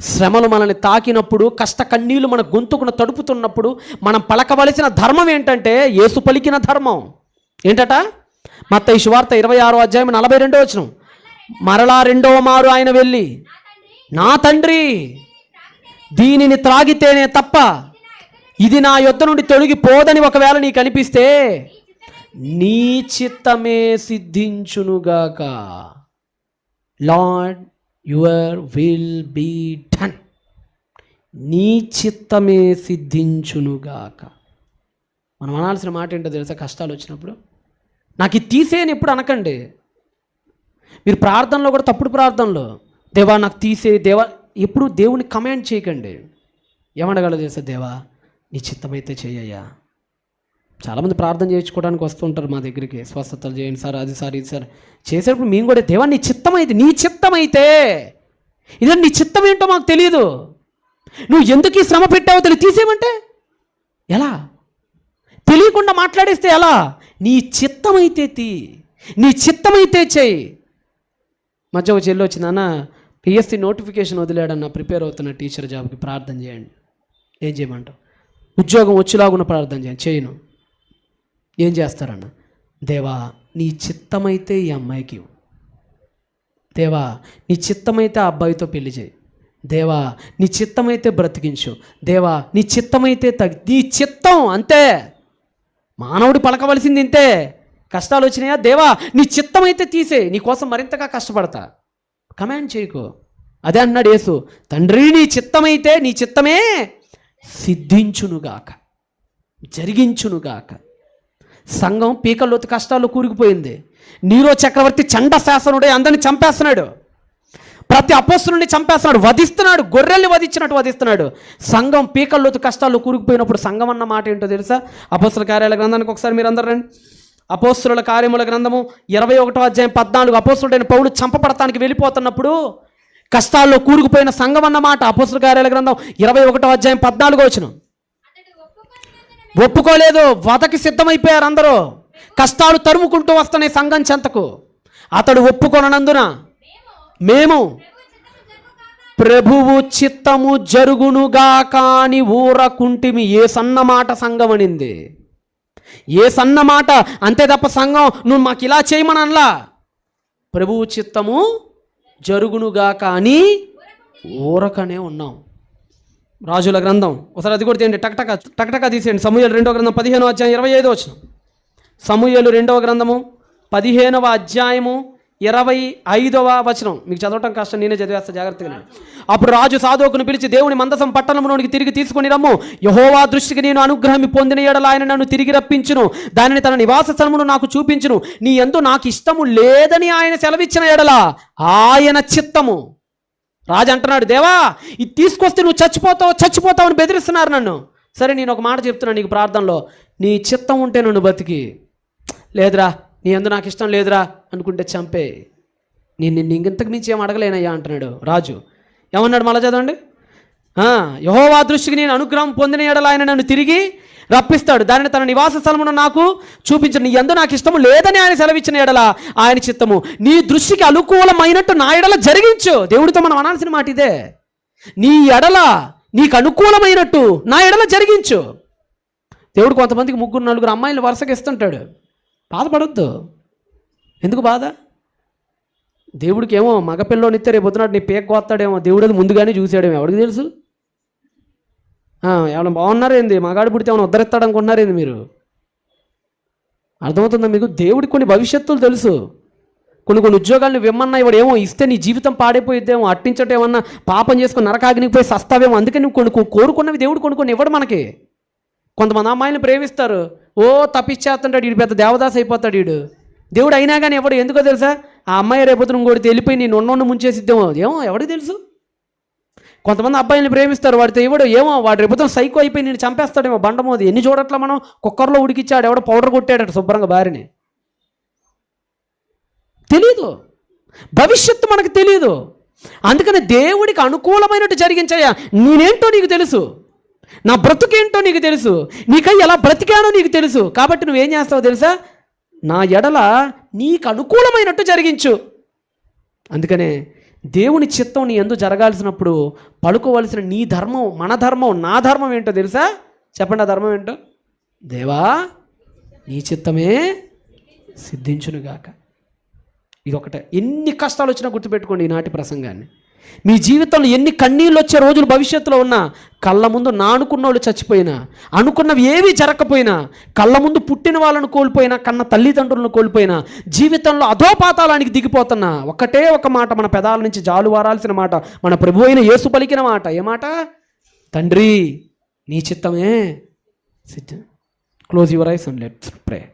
శ్రమలు మనల్ని తాకినప్పుడు కష్ట కన్నీళ్ళు మన గొంతుకును తడుపుతున్నప్పుడు మనం పలకవలసిన ధర్మం ఏంటంటే యేసు పలికిన ధర్మం. ఏంటట? మత్త ఈ శువార్త ఇరవై ఆరో అధ్యాయం నలభై రెండో వచ్చిన మరలా రెండవ మారు ఆయన వెళ్ళి నా తండ్రి దీనిని త్రాగితేనే తప్ప ఇది నా యొద్ద నుండి తొలగిపోదని ఒకవేళ నీకు అనిపిస్తే నీ చిత్తమే సిద్ధించునుగాక. Lord your will be done నీ చిత్తమే సిద్ధించునుగాక మనం అనాల్సిన మాట ఏంటో తెలుసా? కష్టాలు వచ్చినప్పుడు. నాకు ఇది తీసేయని ఎప్పుడు అనకండి. మీరు ప్రార్థనలో కూడా తప్పుడు ప్రార్థనలో దేవా నాకు తీసే దేవా ఎప్పుడు దేవుని కమాండ్ చేయకండి. ఏమనగలదు తెలుసా దేవా? నీ చిత్తమైతే చేయయ్యా. చాలామంది ప్రార్థన చేయించుకోవడానికి వస్తుంటారు మా దగ్గరికి. స్వస్థతలు చేయండి సార్ అది సార్ ఇది సార్. చేసేటప్పుడు మేము కూడా దేవా నీ చిత్తమైతే నీ చిత్తమైతే. ఇదే నీ చిత్తం ఏంటో మాకు తెలియదు నువ్వు ఎందుకు ఈ శ్రమ పెట్టావో తెలియదు తీసేయమంటే? ఎలా? తెలియకుండా మాట్లాడేస్తే ఎలా? నీ చిత్తమైతే తీ. నీ చిత్తమైతే చేయి. మధ్య ఒక చెల్లి వచ్చిందన్న పిఎస్సి నోటిఫికేషన్ వదిలాడన్న ప్రిపేర్ అవుతున్న టీచర్ జాబ్కి ప్రార్థన చేయండి. ఏం చేయమంటావు? ఉద్యోగం వచ్చేలాగున్న ప్రార్థన చేయండి. చేయను. ఏం చేస్తారన్న? దేవా నీ చిత్తమైతే ఈ అమ్మాయికి ఇవ్వు. దేవా నీ చిత్తమైతే ఆ అబ్బాయితో పెళ్ళి చేయి. దేవా నీ చిత్తమైతే బ్రతికించు. దేవా నీ చిత్తమైతే తగ్గి నీ చిత్తం అంతే. మానవుడు పలకవలసింది ఇంతే. కష్టాలు వచ్చినాయా? దేవా నీ చిత్తమైతే తీసే. నీ కోసం మరింతగా కష్టపడతా. కమాండ్ చేయకు. అదే అన్నాడు యేసు. తండ్రి నీ చిత్తమైతే నీ చిత్తమే సిద్ధించునుగాక. జరిగించునుగాక. సంఘం పీకల్లోతు కష్టాల్లో కూరుకుపోయింది. నీరో చక్రవర్తి చండ శాసనుడే అందరిని చంపేస్తున్నాడు. ప్రతి అపోస్తుల్ని చంపేస్తున్నాడు. వధిస్తున్నాడు. గొర్రెల్ని వధించినట్టు వధిస్తున్నాడు. సంఘం పీకల్లోతు కష్టాల్లో కూరుకుపోయినప్పుడు సంఘం అన్న మాట ఏంటో తెలుసా? అపోస్తుల కార్యాల గ్రంథానికి ఒకసారి మీరు అందరు రండి. అపోస్తుల కార్యముల గ్రంథము ఇరవై ఒకటో అధ్యాయం పద్నాలుగు అపోస్తుడైన పౌలు చంపపడటానికి వెళ్ళిపోతున్నప్పుడు కష్టాల్లో కూరుకుపోయిన సంఘం అన్నమాట అపోస్తుల కార్యాల గ్రంథం ఇరవై ఒకటో అధ్యాయం పద్నాలుగో వచ్చిన ఒప్పుకోలేదు. వదకి సిద్ధమైపోయారు అందరూ. కష్టాలు తరుముకుంటూ వస్తున్నాయి సంఘం చెంతకు. అతడు ఒప్పుకొనందున మేము ప్రభువు చిత్తము జరుగునుగా కాని ఊరకుంటిమి ఏ సన్నమాట సంఘం అనింది. ఏ సన్నమాట? అంతే తప్ప సంఘం నువ్వు మాకు ఇలా చేయమని అనలా ప్రభువు చిత్తము జరుగునుగా కానీ ఊరకనే ఉన్నాం. రాజుల గ్రంథం. ఒకసారి అది కూడా తీయండి. టక్టక టక్టక తీసేయండి. సమూహలు రెండో గ్రంథం పదిహేను అధ్యాయం ఇరవై ఐదో వచ్చినాం సమూహలు రెండవ గ్రంథము పదిహేనవ అధ్యాయము ఇరవై ఐదవ వచనం. మీకు చదవటం కష్టం నేనే చదివేస్తా జాగ్రత్తగా అప్పుడు రాజు సాధోకును పిలిచి దేవుని మందసం పట్టణంలోనికి తిరిగి తీసుకుని రమ్ము. యహోవా దృష్టికి నేను అనుగ్రహం పొందిన ఏడల ఆయన నన్ను తిరిగి రప్పించును. దానిని తన నివాస స్థలమును నాకు చూపించును. నీ ఎందు నాకు ఇష్టము లేదని ఆయన సెలవిచ్చిన ఎడల ఆయన చిత్తము. రాజు అంటున్నాడు దేవా ఇది తీసుకొస్తే నువ్వు చచ్చిపోతావు చచ్చిపోతావు అని బెదిరిస్తున్నారు నన్ను. సరే నేను ఒక మాట చెప్తున్నాను నీకు ప్రార్థనలో. నీ చిత్తం ఉంటే నన్ను బతికి లేదురా నీ ఎందు నాకు ఇష్టం లేదురా అనుకుంటే చంపే. నేను నిన్ను ఇంతకు మించి ఏం అడగలేనయ్యా అంటున్నాడు రాజు. ఏమన్నాడు మళ్ళా చదవండి? ఆ, దృష్టికి నేను అనుగ్రహం పొందిన ఎడల ఆయన నన్ను తిరిగి రప్పిస్తాడు. దానిని తన నివాస స్థలమును నాకు చూపించడు నీ ఎందు నాకు ఇష్టము లేదని ఆయన సెలవిచ్చిన ఎడల ఆయన చిత్తము. నీ దృష్టికి అనుకూలమైనట్టు నా ఎడల జరిగించు. దేవుడితో మనం అనాల్సిన మాట ఇదే. నీ ఎడల నీకు అనుకూలమైనట్టు నా ఎడల జరిగించు. దేవుడు కొంతమందికి ముగ్గురు నలుగురు అమ్మాయిలు వరుసగా ఇస్తుంటాడు. బాధపడొద్దు. ఎందుకు బాధ? దేవుడికి ఏమో మగపిల్లోనిస్తే రేపు పొద్దునాడు నీ పేక కోస్తాడేమో దేవుడు అది ముందుగానే చూసాడేమో ఎవరికి తెలుసు? ఏమైనా బాగున్నారు ఏంది? మగాడు పుడితే ఏమైనా ఉద్ధరిస్తాడు అనుకుంటున్నారేంది మీరు? అర్థమవుతుందా మీకు? దేవుడికి కొన్ని భవిష్యత్తులు తెలుసు. కొన్ని కొన్ని ఉద్యోగాలను విమ్మన్నా ఇవాడు ఏమో ఇస్తే నీ జీవితం పాడైపోయిద్దేమో అట్టించటం ఏమన్నా పాపం చేసుకుని నరకాగ్నికి పోయి సస్తావేమో అందుకే నువ్వు కొన్ని కొన్ని కోరుకున్నవి దేవుడు కొన్ని కొన్ని ఇవ్వడు మనకి. కొంతమంది అమ్మాయిని ప్రేమిస్తారు. ఓ తప్పించేస్తుంటాడు వీడు పెద్ద దేవదాస్ అయిపోతాడు వీడు దేవుడు అయినా కానీ ఎవడు ఎందుకో తెలుసా? ఆ అమ్మాయి రేపొద్దున ఇంకోటి వెళ్ళిపోయి నేను ఉన్నోళ్ళు ముంచేసిద్దేమో. ఏమో ఎవడికి తెలుసు? కొంతమంది అబ్బాయిని ప్రేమిస్తారు వాడితో ఇవ్వడు ఏమో వాడు రేపుతో సైకో అయిపోయి నేను చంపేస్తాడేమో బండమోది ఎన్ని చూడట్లా మనం? కుక్కర్లో ఉడికిచ్చాడు ఎవడో పౌడర్ కొట్టాడట శుభ్రంగా భార్యని తెలీదు. భవిష్యత్తు మనకు తెలియదు అందుకని దేవుడికి అనుకూలమైనట్టు జరిగించాయా నేనేంటో నీకు తెలుసు. నా బ్రతుకేంటో నీకు తెలుసు. నీకై ఎలా బ్రతికానో నీకు తెలుసు. కాబట్టి నువ్వేం చేస్తావో తెలుసా? నా ఎడల నీకు అనుకూలమైనట్టు జరిగించు. అందుకనే దేవుని చిత్తం నీ ఎందు జరగాల్సినప్పుడు పడుకోవలసిన నీ ధర్మం మన ధర్మం నా ధర్మం ఏంటో తెలుసా? చెప్పండి ఆ ధర్మం ఏంటో? దేవా నీ చిత్తమే సిద్ధించునుగాక. ఇది ఒకటే ఎన్ని కష్టాలు వచ్చినా గుర్తుపెట్టుకోండి ఈనాటి ప్రసంగాన్ని. మీ జీవితంలో ఎన్ని కన్నీళ్ళు వచ్చే రోజులు భవిష్యత్తులో ఉన్నా కళ్ళ ముందు నానుకున్న వాళ్ళు చచ్చిపోయినా అనుకున్నవి ఏవి జరగకపోయినా కళ్ళ ముందు పుట్టిన వాళ్ళను కోల్పోయినా కన్న తల్లిదండ్రులను కోల్పోయినా జీవితంలో అధోపాతాలానికి దిగిపోతున్నా ఒకటే ఒక మాట మన పెదాల నుంచి జాలు వారాల్సిన మాట మన ప్రభు అయిన యేసు పలికిన మాట. ఏ మాట? తండ్రి నీ చిత్తమే సిద్ధం. Close your eyes and let's pray